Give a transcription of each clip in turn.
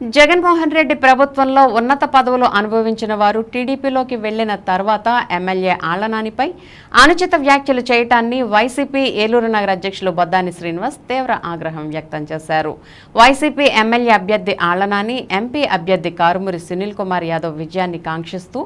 జగన్మోహన్ రెడ్డి ప్రభుత్వంలో ఉన్నత పదవులు అనుభవించిన వారు టీడీపీలోకి వెళ్ళిన తర్వాత ఎమ్మెల్యే ఆళ్ళనానిపై అనుచిత వ్యాఖ్యలు చేయటాన్ని వైసీపీ ఏలూరు నగర అధ్యక్షులు బొద్దాని శ్రీనివాస్ తీవ్ర ఆగ్రహం వ్యక్తం చేశారు. వైసీపీ ఎమ్మెల్యే అభ్యర్థి ఆళ్ళనాని ఎంపీ అభ్యర్థి కారుమూరి సునీల్ కుమార్ యాదవ్ విజయాన్ని కాంక్షిస్తూ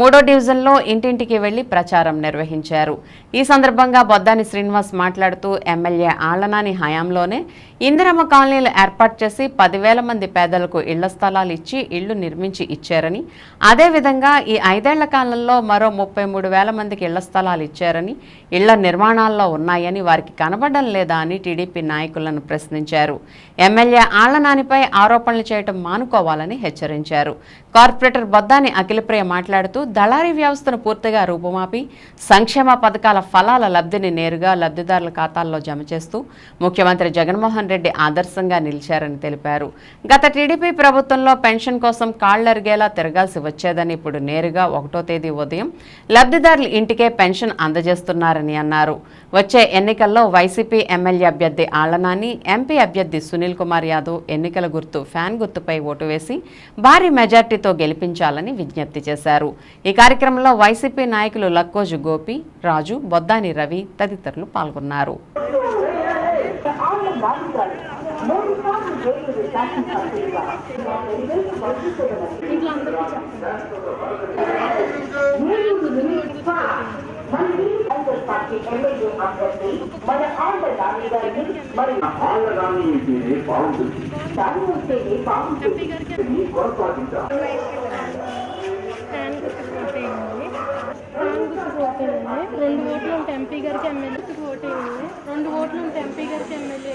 మూడో డివిజన్లో ఇంటింటికి వెళ్ళి ప్రచారం నిర్వహించారు. ఈ సందర్భంగా బొద్దాని శ్రీనివాస్ మాట్లాడుతూ ఎమ్మెల్యే ఆళ్ళనాని హయాంలోనే ఇందిరమ్మ కాలనీలు ఏర్పాటు చేసి పదివేల మంది పేదలకు ఇళ్ళ స్థలాలు ఇచ్చి ఇళ్ళు నిర్మించి ఇచ్చారని అదేవిధంగా ఈ ఐదేళ్ళ కాలంలో మరో ముప్పై మూడు వేల మందికి ఇళ్ళ స్థలాలు ఇచ్చారని ఇళ్ళ నిర్మాణాల్లో ఉన్నాయని వారికి కనబడడం లేదా అని టీడీపీ నాయకులను ప్రశ్నించారు. ఎమ్మెల్యే ఆళ్ళనానిపై ఆరోపణలు చేయడం మానుకోవాలని హెచ్చరించారు. కార్పొరేటర్ బొద్దాని అఖిలప్రియ మాట్లాడుతూ దళారీ వ్యవస్థను పూర్తిగా రూపుమాపి సంక్షేమ పథకాల ఫలాల లబ్ధిని నేరుగా లబ్ధిదారుల ఖాతాల్లో జమ చేస్తూ ముఖ్యమంత్రి జగన్మోహన్ రెడ్డి ఆదర్శంగా నిలిచారని తెలిపారు. గత టీడీపీ ప్రభుత్వంలో పెన్షన్ కోసం కాళ్ళరిగేలా తిరగాల్సి వచ్చేదని ఇప్పుడు నేరుగా ఒకటో తేదీ ఉదయం లబ్ధిదారుల ఇంటికే పెన్షన్ అందజేస్తున్నారని అన్నారు. వచ్చే ఎన్నికల్లో వైసీపీ ఎమ్మెల్యే అభ్యర్థి ఆళ్ళనాని ఎంపీ అభ్యర్థి సునీల్ కుమార్ యాదవ్ ఎన్నికల గుర్తు ఫ్యాన్ గుర్తుపై ఓటు వేసి భారీ మెజార్టీతో గెలిపించాలని విజ్ఞప్తి చేశారు. ఈ కార్యక్రమంలో వైసీపీ నాయకులు లక్కోజు గోపి రాజు బొద్దాని రవి తదితరులు పాల్గొన్నారు మూడు సార్లు జైలు శాసనసభ్యులుగా కాంగ్రెస్ పార్టీ ఎమ్మెల్యే అభ్యర్థి మన గారిని మరి బాగుంటుంది దాని బాగుంటుంది కొనసాగించాలి రెండు ఓట్లు ఉంటే ఎంపీ గారికి ఎమ్మెల్యే ఓటు రెండు ఓట్లు ఉంటే ఎంపీ గారికి ఎమ్మెల్యే.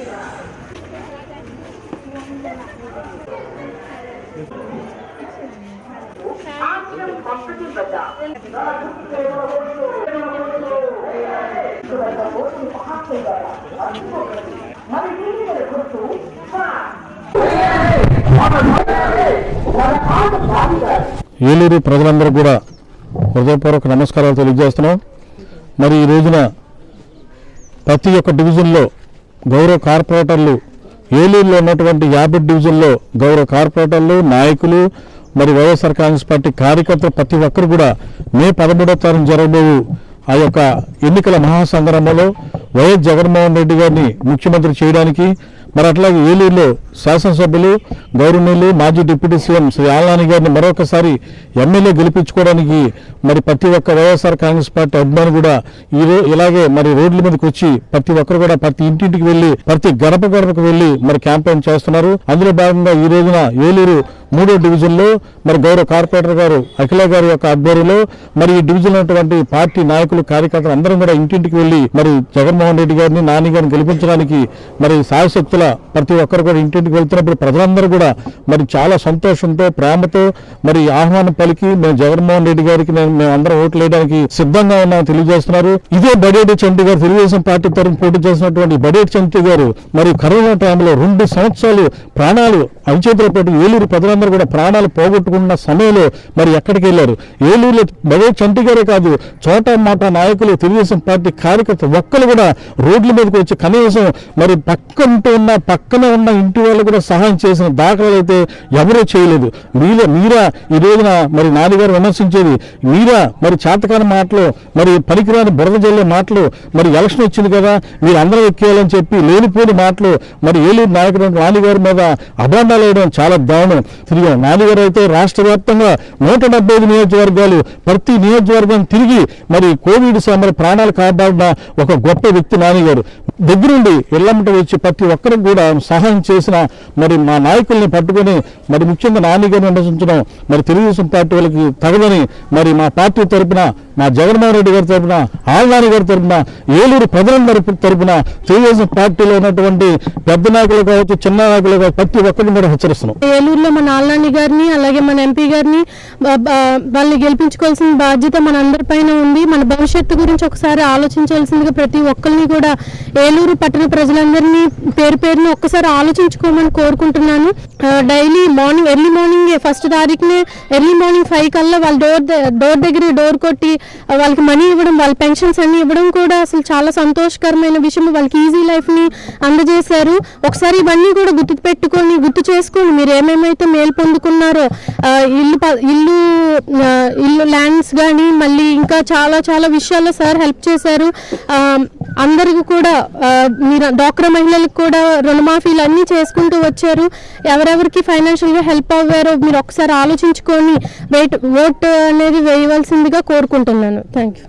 ఏలూరు ప్రజలందరూ కూడా హృదయపూర్వక నమస్కారాలు తెలియజేస్తున్నాం. మరి ఈ రోజున ప్రతి ఒక్క డివిజన్లో గౌరవ కార్పొరేటర్లు ఏలూరులో ఉన్నటువంటి యాభై డివిజన్లో గౌరవ కార్పొరేటర్లు నాయకులు మరి వైఎస్ఆర్ కాంగ్రెస్ పార్టీ కార్యకర్తలు ప్రతి ఒక్కరు కూడా మే పదమూడవ తారీఖు జరగబోవు ఆ యొక్క ఎన్నికల మహాసంగ్రామంలో వైఎస్ జగన్మోహన్ రెడ్డి గారిని ముఖ్యమంత్రి చేయడానికి మరి అట్లాగే ఏలూరులో శాసనసభ్యులు గౌరవనీయులు మాజీ డిప్యూటీ సీఎం శ్రీ ఆలాని గారిని మరొకసారి ఎమ్మెల్యే గెలిపించుకోవడానికి మరి ప్రతి ఒక్క వైఎస్ఆర్ కాంగ్రెస్ పార్టీ అభిమాని కూడా ఈ ఇలాగే మరి రోడ్ల మీదకి వచ్చి ప్రతి ఒక్కరు కూడా ప్రతి ఇంటింటికి వెళ్ళి ప్రతి గడప గడపకు వెళ్ళి మరి క్యాంపెయిన్ చేస్తున్నారు. అందులో భాగంగా ఈ రోజున ఏలూరు మూడో డివిజన్లో మరి గౌరవ కార్పొరేటర్ గారు అఖిల గారి యొక్క ఆధ్వర్యంలో మరి ఈ డివిజన్ ఉన్నటువంటి పార్టీ నాయకులు కార్యకర్తలు అందరం కూడా ఇంటింటికి వెళ్ళి మరి జగన్మోహన్ రెడ్డి గారిని నాని గారిని గెలిపించడానికి మరి సాయశక్తుల ప్రతి ఒక్కరు కూడా ఇంటింటికి వెళ్తున్నప్పుడు ప్రజలందరూ కూడా మరి చాలా సంతోషంతో ప్రేమతో మరి ఆహ్వానం పలికి మేము జగన్మోహన్ రెడ్డి గారికి మేము అందరం ఓట్లు వేయడానికి సిద్ధంగా ఉన్నామని తెలియజేస్తున్నారు. ఇదే బడేటి చంటి గారు తెలుగుదేశం పార్టీ తరఫున పోటీ చేసినటువంటి బడేటి చంటి గారు మరి కరోనా టైంలో రెండు సంవత్సరాలు ప్రాణాలు అంచేతుల ఏలూరు ప్రజలందరూ కూడా ప్రాణాలు పోగొట్టుకున్న సమయంలో మరి ఎక్కడికి వెళ్ళారు? ఏలూరులో మదే చంటి గారే కాదు చోట మాట నాయకులు తెలుగుదేశం పార్టీ కార్యకర్త ఒక్కరు కూడా రోడ్ల మీదకి వచ్చి కనీసం మరి పక్క ఉన్న పక్కన ఉన్న ఇంటి వాళ్ళు కూడా సహాయం చేసిన దాఖలాలు అయితే ఎవరూ చేయలేదు. మీరే మీరా ఈ రోజున మరి నాన్నగారు విమర్శించేది మీరా మరి చేతకాని మాటలు మరి పనికిరాని బురద జల్లే మాటలు మరి ఎలక్షన్ వచ్చింది కదా మీరు అందరూ ఎక్కేయాలని చెప్పి లేనిపోని మాటలు మరి ఏలూరు నాయకుడు నాన్నగారి మీద అభాండాలు వేయడం చాలా దారుణం. తిరిగి నాన్నగారు అయితే రాష్ట్ర వ్యాప్తంగా నూట డెబ్బై ఐదు నియోజకవర్గాలు ప్రతి నియోజకవర్గం తిరిగి మరి కోవిడ్ సమయంలో ప్రాణాలు కాపాడిన ఒక గొప్ప వ్యక్తి నాన్నగారు దగ్గరుండి ఇళ్ళమ్మట వచ్చి ప్రతి ఒక్కరికి కూడా సహాయం చేసిన మరి మా నాయకుల్ని పట్టుకొని మరి ముఖ్యంగా నాన్నగారిని విమర్శించడం మరి తెలుగుదేశం పార్టీ వాళ్ళకి తగదని మరి మా పార్టీ తరపున మా జగన్మోహన్ రెడ్డి గారి తరఫున ఆళ్నాని గారి తరఫున ఏలూరు ప్రజలందరి తరఫున తెలుగుదేశం పార్టీలో ఉన్నటువంటి పెద్ద నాయకులు కావచ్చు చిన్న నాయకులు కావచ్చు ప్రతి ఒక్కరిని కూడా హెచ్చరిస్తున్నాం. ఏలూరులో మన ఆళ్ళాని గారిని అలాగే మన ఎంపీ గారిని వాళ్ళని గెలిపించుకోవాల్సిన బాధ్యత మన అందరిపైన ఉంది. మన భవిష్యత్తు గురించి ఒకసారి ఆలోచించాల్సిందిగా ప్రతి ఒక్కరిని కూడా ఏలూరు పట్టణ ప్రజలందరినీ పేరు పేరుని ఒక్కసారి ఆలోచించుకోమని కోరుకుంటున్నాను. Daily morning early morning first తారీఖునే early morning five కల్లా వాళ్ళ డోర్ డోర్ దగ్గర డోర్ కొట్టి వాళ్ళకి మనీ ఇవ్వడం వాళ్ళ పెన్షన్స్ అన్ని ఇవ్వడం కూడా అసలు చాలా సంతోషకరమైన విషయం. వాళ్ళకి ఈజీ లైఫ్ని అందజేశారు. ఒకసారి ఇవన్నీ కూడా గుర్తు పెట్టుకొని గుర్తు చేసుకొని మీరు ఏమేమైతే మేలు పొందుకున్నారో ఇల్లు ఇల్లు ల్యాండ్స్ కానీ మళ్ళీ ఇంకా చాలా చాలా విషయాల్లో సార్ హెల్ప్ చేశారు. అందరికీ కూడా మీరు డ్వాక్రా మహిళలకు కూడా రుణమాఫీలు అన్నీ చేసుకుంటూ వచ్చారు. ఎవరెవరికి ఫైనాన్షియల్గా హెల్ప్ అవ్వారో మీరు ఒకసారి ఆలోచించుకొని వెయిట్ ఓట్ అనేది వేయవలసిందిగా కోరుకుంటున్నాను. Thank you